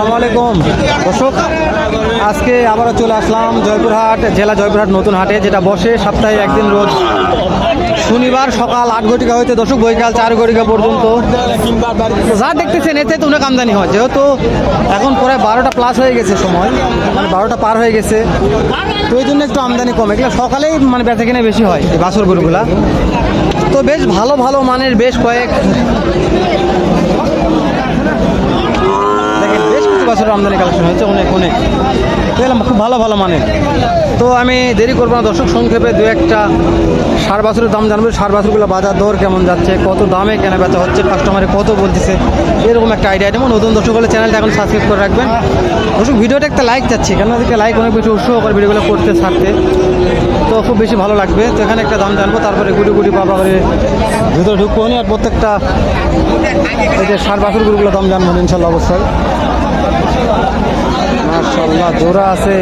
আসসালামু আলাইকুম। দর্শক, আজকে আবারও চলে আসলাম জয়পুরহাট, জেলা জয়পুরহাট নতুন হাটে, যেটা বসে সপ্তাহে একদিন রোজ। শনিবার সকাল আট ঘটিকা হইতে দর্শক বৈকাল চার ঘটিকা পর্যন্ত। যা দেখতেছেন, এতে তো অনেক আমদানি হয়। যেহেতু এখন প্রায় বারোটা প্লাস হয়ে গেছে সময় মানে বারোটা পার হয়ে গেছে। তো এই জন্য একটু আমদানি কম। এগুলো সকালেই মানে বেচা কিনে বেশি হয়, এই বাছর গরুগুলা। তো বেশ ভালো ভালো মানের বেশ কয়েক বছর আমদানি কালেকশন হয়েছে, অনেক অনেক। দেখলাম খুব ভালো ভালো মানে তো আমি দেরি করব না, দর্শক, সংক্ষেপে দু একটা সার বাছুরের দাম জানব। সার বাছুরগুলো বাজার দর কেমন যাচ্ছে, কত দামে কেনা বেচা হচ্ছে কাস্টমারে কত বলতেছে, এরকম একটা আইডিয়া দেবো নতুন দর্শক হলে চ্যানেলটা এখন সাবস্ক্রাইব করে রাখবেন। দর্শক, ভিডিওটা একটা লাইক চাচ্ছি কেন ওদেরকে লাইক অনেক বেশি উৎসাহ করে ভিডিওগুলো করতে, ছাড়তে। তো খুব বেশি ভালো লাগবে। তো এখানে একটা দাম জানব, তারপরে গুটি গুটি পাবা করে ভিতরে ঢুকবো। আর প্রত্যেকটা এই যে সার বাছুরগুলোগুলো দাম জানব ইনশাল্লাহ অবশ্যই। মার্শাল্লাহ জোড়া আছে।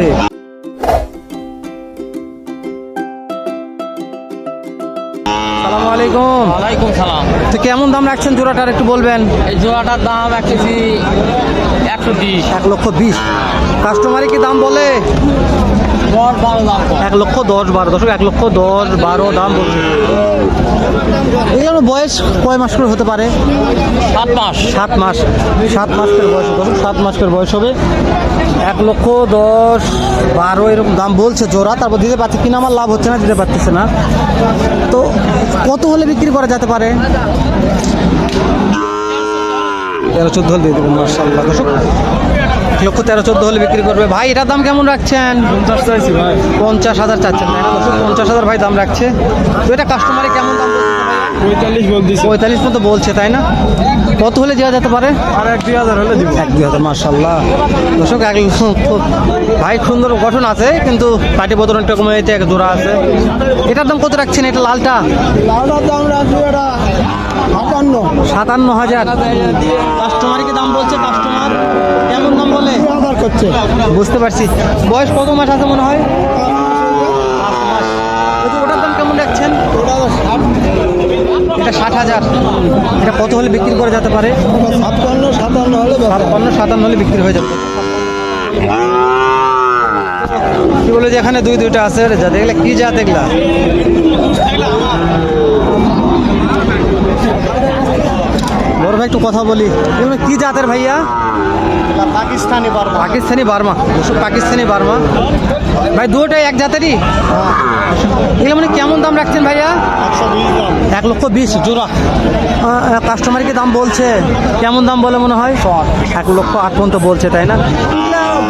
আলাইকুম। ওয়ালাইকুম সালাম। তো কেমন দাম রাখছেন জোড়াটার একটু বলবেন? এই জোড়াটার দাম এক কেজি একশো বিশ। এক লক্ষ বিশ। কাস্টমারে কি দাম বলে? দশ। এক লক্ষ দশ বারো। দশক এক লক্ষ দশ বারো দাম বলছে। এগুলো বয়স কয় মাস করে হতে পারে? সাত মাস। সাত মাস। সাত মাস করে বয়স দশক সাত মাস করে বয়স হবে। এক লক্ষ দশ বারো এরকম দাম বলছে জোড়া। তারপর দিতে পারছে কিনা আমার লাভ হচ্ছে না দিতে পারতেছে না। তো কত হলে বিক্রি করা যেতে পারে? তেরো চোদ্দ হলে দিয়ে দেবেন মার্শাল্লাহ দর্শক এক লক্ষ তেরো চোদ্দ হলে বিক্রি করবে। ভাই এটার দাম কেমন রাখছেন? পঞ্চাশ চাইছি ভাই। পঞ্চাশ হাজার চাচ্ছেন তাই না? পঞ্চাশ হাজার ভাই দাম রাখছে। তো এটা কাস্টমারে কেমন দাম পঁয়তাল্লিশ বলতেছি। পঁয়তাল্লিশ মতো বলছে তাই না? কত হলে দেওয়া যেতে পারে? আর এক দুই হাজার হলে দিব। এক দুই হাজার মার্শাল্লাহ দর্শক এক খুব ভাই সুন্দর গঠন আছে কিন্তু পাটি বদল একটা কমে যেতে এক জোড়া আছে। এটার দাম কত রাখছেন এটা লালটা? লাউডার দাম রাখব এটা আটান্ন সাতান্ন হাজার। কাস্টমার কেমন দাম বলে হাজার করছে? বুঝতে পারছি। বয়স কত মাস আছে মনে হয়? পাঁচ ওটার দাম কেমন রাখছেন? ষাট এটা ষাট হাজার। এটা কত হলে বিক্রি করা যেতে পারে? ছাপ্পান্ন সাতান্ন হলে ছাপ্পান্ন সাতান্ন হলে বিক্রি হয়ে যাবে। কি বলে যে এখানে দুই দুইটা আছে যা দেখলে কি যা দেখলা? বড় ভাই একটু কথা বলি। এগুলো কি জাতের ভাইয়া? পাকিস্তানি বারবার পাকিস্তানি বার্মা। পাকিস্তানি বার্মা। ভাই দুটোই এক জাতেরই? এগুলো মানে কেমন দাম রাখছেন ভাইয়া? এক লক্ষ বিশ জোড়া। কাস্টমার কি দাম বলছে? কেমন দাম বলে মনে হয়? এক লক্ষ আট পর্যন্ত বলছে তাই না?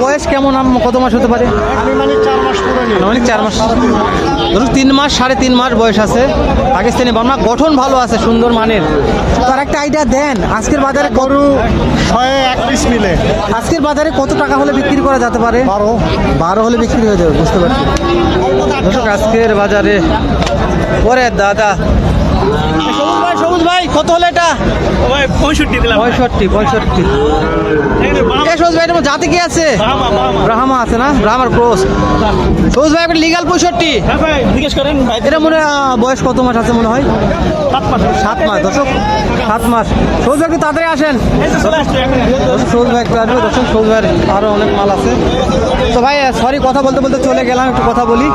বয়স কেমন? কত মাস হতে পারে? আমি মানে চার মাস। ধরুন তিন মাস সাড়ে তিন মাস বয়স আছে। পাকিস্তানি বর্মা গঠন ভালো আছে সুন্দর মানের। তার একটা আইডিয়া দেন আজকের বাজারে গরু ছয় এক পিস মিলে। আজকের বাজারে কত টাকা হলে বিক্রি করা যেতে পারে? বারো। বারো হলে বিক্রি হয়ে যাবে বুঝতে পারছি। আজকের বাজারে পরে দাদা সবুজ ভাই সবুজ ভাই কত হলো এটা? ভাই পঁয়ষট্টি দিলাম পঁয়ষট্টি পঁয়ষট্টি। সবুজ ভাই এটা জাতি কি আছে? ব্রাহ্মা আছে না? ব্রাহ্মার ক্রোস সবুজ ভাই লিগাল পঁয়ষট্টি? হ্যাঁ জিজ্ঞেস করেন এটা মনে বয়স কত মাস আছে মনে হয়? সাত মাস। সাত মাস দর্শক সাত মাস। সবুজ ভাই একটু তাড়াতাড়ি আসেন। সবুজ ভাই একটু আসবে দর্শক সবুজ ভাইয়ের আরও অনেক মাল আছে। তো ভাই সরি কথা বলতে বলতে চলে গেলাম একটু কথা বলি।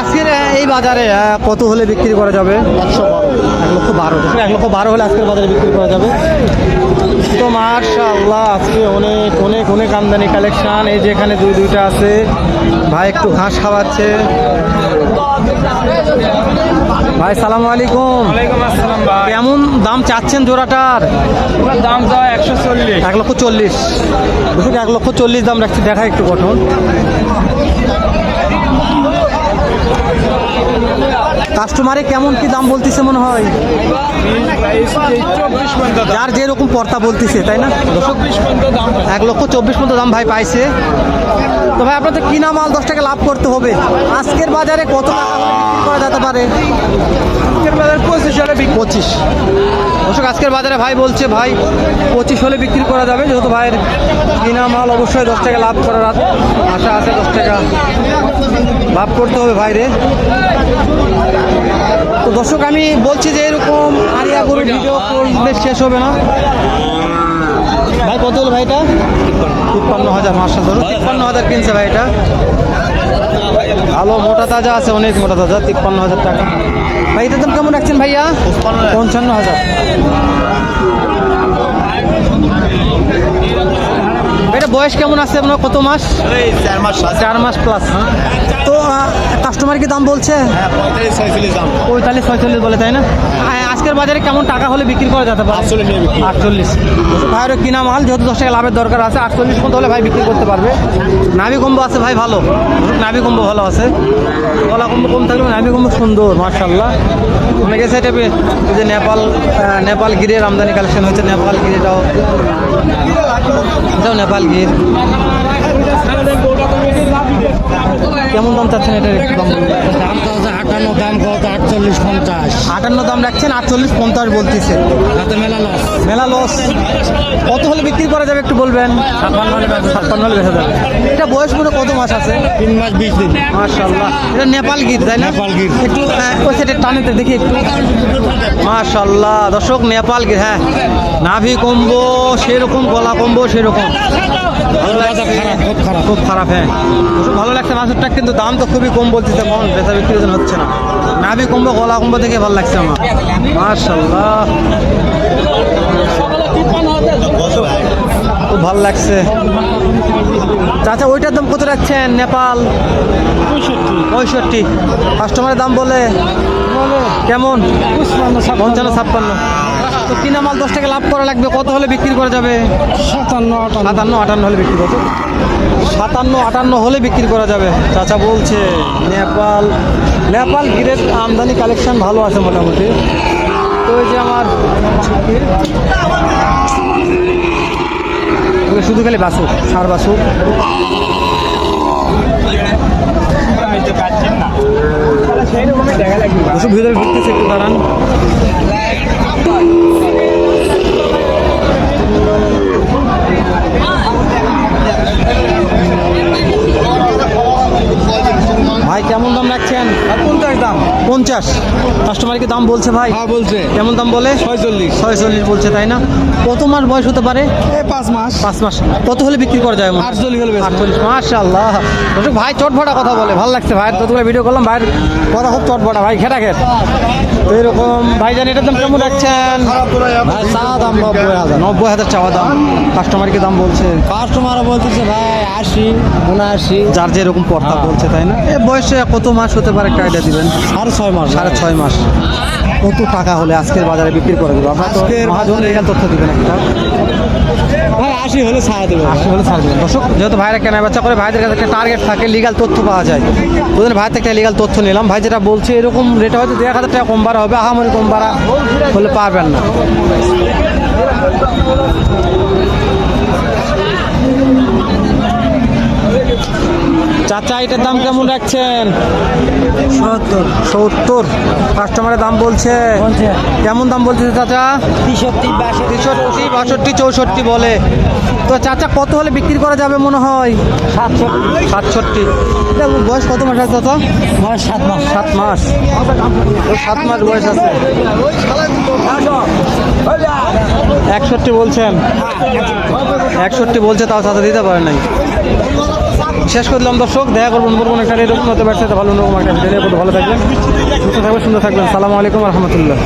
আজকের এই বাজারে কত হলে বিক্রি করা যাবে? একশো বারো এক লক্ষ বারো। দর্শক এক লক্ষ বারো হলে আজকের বাজারে বিক্রি করা যাবে। তো মার্শাল্লাহ আজকে অনেক অনেক অনেক আমদানি কালেকশন। এই যে এখানে দুই দুইটা আছে। ভাই একটু ঘাস খাওয়াচ্ছে। ভাই সালাম আলাইকুম। কেমন দাম চাচ্ছেন জোড়াটার? দাম তো একশো চল্লিশ। এক লক্ষ চল্লিশ। দেখুন এক লক্ষ চল্লিশ দাম রাখছি দেখা একটু গঠন। কাস্টমারে কেমন কি দাম বলতেছে মনে হয়? যার যেরকম পর্তা বলতেছে তাই না? এক লক্ষ চব্বিশ মতো দাম ভাই পাইছে। তো ভাই আপনাদের কিনা মাল দশ টাকা লাভ করতে হবে? আজকের বাজারে কত টাকা করা যেতে পারে? বাজার পঁচিশ হলে পঁচিশ। দর্শক আজকের বাজারে ভাই বলছে ভাই পঁচিশ হলে বিক্রি করা যাবে। যেহেতু ভাইয়ের কিনা মাল অবশ্যই দশ টাকা লাভ করার আশা আছে দশ টাকা লাভ করতে হবে ভাইরে। তো দর্শক আমি বলছি যে এরকম আরিয়া গরুর ভিডিও করলে শেষ হবে না। ভাই কত হলো ভাইটা? তিপ্পান্ন হাজার মাসা ধরো তিপ্পান্ন হাজার কিনছে ভাই এটা ভালো মোটা তাজা আছে অনেক মোটা তাজা তিপ্পান্ন হাজার টাকা। ভাই দাম কেমন রাখছেন ভাইয়া? পঞ্চান্ন হাজার। এটা বয়স কেমন আছে আপনার? কত মাস? চার মাস চার মাস প্লাস তো কাস্টমার কি দাম বলছে? পঁয়তাল্লিশ ছয়চল্লিশ পঁয়তাল্লিশ ছয়চল্লিশ বলে তাই না? আজকের বাজারে কেমন টাকা হলে বিক্রি করা যেতে পারে? আটচল্লিশ ভাইয়েরও কিনা মাল? যেহেতু দশ টাকা লাভের দরকার আছে আটচল্লিশ মতো হলে ভাই বিক্রি করতে পারবে। নাভি কম্বো আছে ভাই ভালো। নাভি কম্বো ভালো আছে। গলা কম্বো কম থাকলে নাভি কম্বো সুন্দর মার্শাল্লাহ অনেকে সাইডে এই যে নেপাল নেপাল গিরের আমদানি কালেকশন হয়েছে নেপাল গিরিটাও নেপাল গির। কেমন দাম চাচ্ছেন এটার দাম তো আটান্ন দাম কত? আটচল্লিশ পঞ্চাশ আটান্ন দাম রাখছেন আটচল্লিশ পঞ্চাশ বলতেছে। মেলা লস মেলা লস কত হলে বিক্রি করা যাবে একটু বলবেন? ছাপ্পান্ন হলে ছাপ্পান্ন হলে বেচা যাবে। এটা বয়স মনে কত মাস আছে? তিন মাস বিশ দিন। মাশাল্লাহ এটা নেপাল গীত তাই না? নেপাল গির। একটু ওই সাইডে টানেতে দেখি। একটু মাশাল্লাহ দর্শক নেপাল গীত হ্যাঁ। নাভি কম্বো সেরকম গলা কম্বো সেরকম। খুব খারাপ। খুব খারাপ। হ্যাঁ। ভালো লাগছে মাছেরটা কিন্তু দাম তো খুবই কম বলতেছে কম বেচা জন্য হচ্ছে না। নাভি কম্বো গলা কম্বো দেখে ভালো লাগছে আমার। মাশাল্লাহ খুব ভালো লাগছে। চাচা ওইটার দাম কত রাখছেন? নেপাল? পঁয়ষট্টি। কাস্টমারের দাম বলে? কেমন? পঞ্চান্ন ছাপ্পান্ন। তো কিনা মাল দশ টাকা লাভ করা লাগবে কত হলে বিক্রি করা যাবে? সাতান্ন সাতান্ন আটান্ন হলে বিক্রি করবে সাতান্ন আটান্ন হলে বিক্রি করা যাবে। চাচা বলছে নেপাল নেপাল গিরের আমদানি কালেকশন ভালো আছে মোটামুটি। তো ওই যে আমার শুধু খালি বাসুক সার বাসুক দাঁড়ান ভাই কেমন দাম রাখছেন পঞ্চাশ দাম পঞ্চাশ কাস্টমার কি দাম বলছে ভাই? হ্যাঁ বলছে। কেমন দাম বলে? ছয়চল্লিশ। ছয়চল্লিশ বলছে তাই না? কত মাস বয়স হতে পারে? পাঁচ মাস। পাঁচ মাস। কত হলে বিক্রি করা যায় আটচল্লিশ হলে। আটচল্লিশ। মাশাল্লাহ দর্শক ভাই চটভটা কথা বলে। ভালো লাগছে ভাই। যতগুলো ভিডিও করলাম ভাইয়ের কথা খুব চটভটা। ভাই খেটা খেট। তো এরকম ভাই জানি এটার দাম কেমন রাখছেন? চাওয়া দাম নব্বই হাজার। নব্বই হাজার চাওয়া দাম। কাস্টমার কি দাম বলছে। কাস্টমার বলতেছে ভাই আশি উনআশি। যার যে এরকম পর্তা হ্যাঁ। বলছে তাই না? এ বয়সে কত মাস হতে পারে একটা আইডিয়া দিবেন? সাড়ে ছয় মাস। সাড়ে ছয় মাস। কত টাকা হলে আজকের বাজারে বিক্রি করে দেবো? আপনার তো মহাজন রেগাল তথ্য দিবেন একটা। ভাই আশি হলে ছাড়া দেবে। আশি হলে ছাড় দেবেন। দর্শক যেহেতু ভাইরা কেনা বেচা করে ভাইদের কাছে একটা টার্গেট থাকে লিগাল তথ্য পাওয়া যায়। ওদের ভাই থেকে লিগাল তথ্য নিলাম। ভাই যেটা বলছে এরকম রেটে হয়তো দেড় হাজার টাকা কম বাড়া হবে আহামরি কম বাড়া হলে পারবেন না। চাচা এটার দাম কেমন রাখছেন? সত্তর। সত্তর? কাস্টমারের দাম বলছে? কেমন দাম বলছে চাচা? তেষট্টি বাষট্টি। তেষট্টি বাষট্টি চৌষট্টি বলে। তো চাচা কত হলে বিক্রি করা যাবে মনে হয়? সাতষট্টি। বয়স কত মাস আছে চাচা? মানে সাত মাস। সাত মাস। সাত মাস বয়স আছে। একষট্টি বলছেন। একষট্টি বলছে তাও চাচা দিতে পারে নাই। শেষ করলাম দর্শক, দেখা করবেন বলবেন একটা এরকম হতে পারছে ভালো অন্যরকম একটা ভালো থাকবেন, সুস্থ থাকবেন, সুন্দর থাকবেন। সালামু আলাইকুম রহমতুল্লাহ।